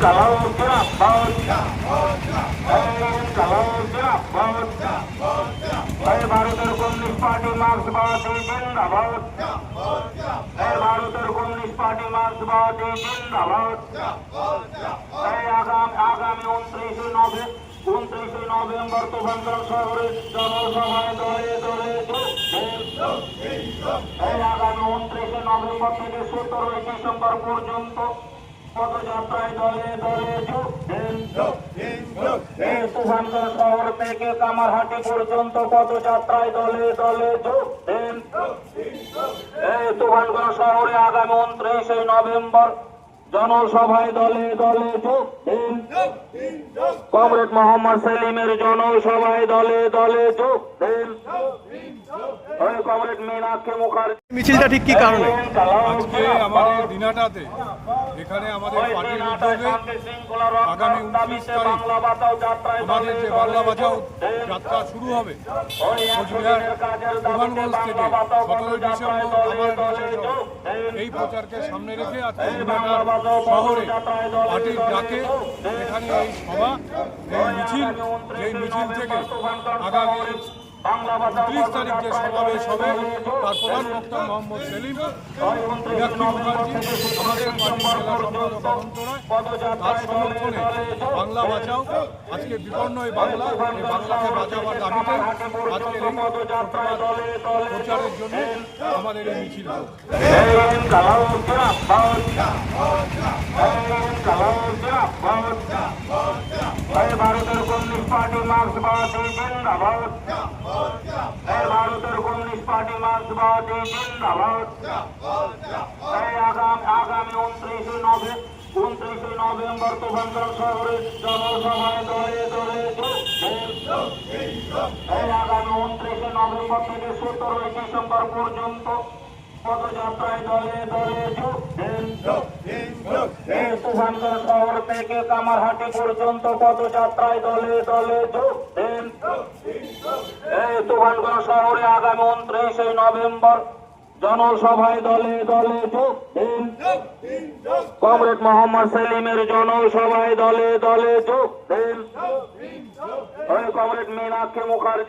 ইনকালাব জিন্দাবাদ ইনকালাব জিন্দাবাদ এই ভারতের কমিউনিস্ট পার্টি মার্ক্সবাদী জিন্দাবাদ এই ভারতের কমিউনিস্ট পার্টি মার্ক্সবাদী জিন্দাবাদ এই আগাম আগামী উনত্রিশে নভেম্বর উনত্রিশে নভেম্বর তুফানগঞ্জ শহরের জনসভায় দলে দলে। এই আগামী উনত্রিশে নভেম্বর থেকে সতেরোই ডিসেম্বর পর্যন্ত পদযাত্রায় দলে দলে তুফানগঞ্জ শহর থেকে কামারহাটি পর্যন্ত পদযাত্রায় দলে দলে যোগ দেন এই তুফানগঞ্জ শহরে আগামী উনত্রিশে নভেম্বর জনসভায় দলে দলে যোগ দেন। কমরেড মোহাম্মদ সেলিমের জনসভায় দলে দলে যোগ দেন মিছিলটা ঠিক কি কারণে? আজকে আমাদের দিনাটাতে এখানে আমাদের পার্টির উদ্যোগে আগামী উনত্রিশ তারিখ আমাদের যে বাংলা বাঁচাও যাত্রা শুরু হবে, কোচবিহার তুফানগঞ্জ থেকে সতেরোই ডিসেম্বর এই প্রচারকে সামনে রেখে আজকে দিনাটার শহরে পার্টির ডাকে এখানে এই সভা, এই মিছিল এই মিছিল থেকে আগামী উনত্রিশ তারিখ যে সমাবেশ হবে তার প্রধান বক্তা মোহাম্মদ সেলিম মীনাক্ষী মুখার্জি আমাদের পার্টির জেলা সম্পাদক অনন্ত রায় তার সমর্থনে বাংলা বাঁচাও আজকে বিপন্ন এই বাংলা এই বাংলাকে বাঁচাবার দাবিতে আজকের এই প্রচারের জন্য আমাদের এই মিছিল ভারতের পার্টি মার্ক্সবাদী জিন্দাবাদ এই ভারতের কমিউনিস্ট পার্টি মার্ক্সবাদী জিন্দাবাদ এই আগাম উনত্রিশে নভেম্বর উনত্রিশে নভেম্বর তুফানগঞ্জ শহরের জনসভায় দলে দলে আগামী উনত্রিশে নভেম্বর থেকে সতেরোই ডিসেম্বর পর্যন্ত পদযাত্রায় দলে দলে এই শহর থেকে কামারহাটি পর্যন্ত পদযাত্রায় দলে দলে যোগ দেন শহরে আগামী উনত্রিশে নভেম্বর জনসভায় দলে দলে যোগ দেন কমরেড মোহাম্মদ সেলিমের জনসভায় দলে দলে যোগ দেন কমরেড মীনাক্ষী মুখার্জি।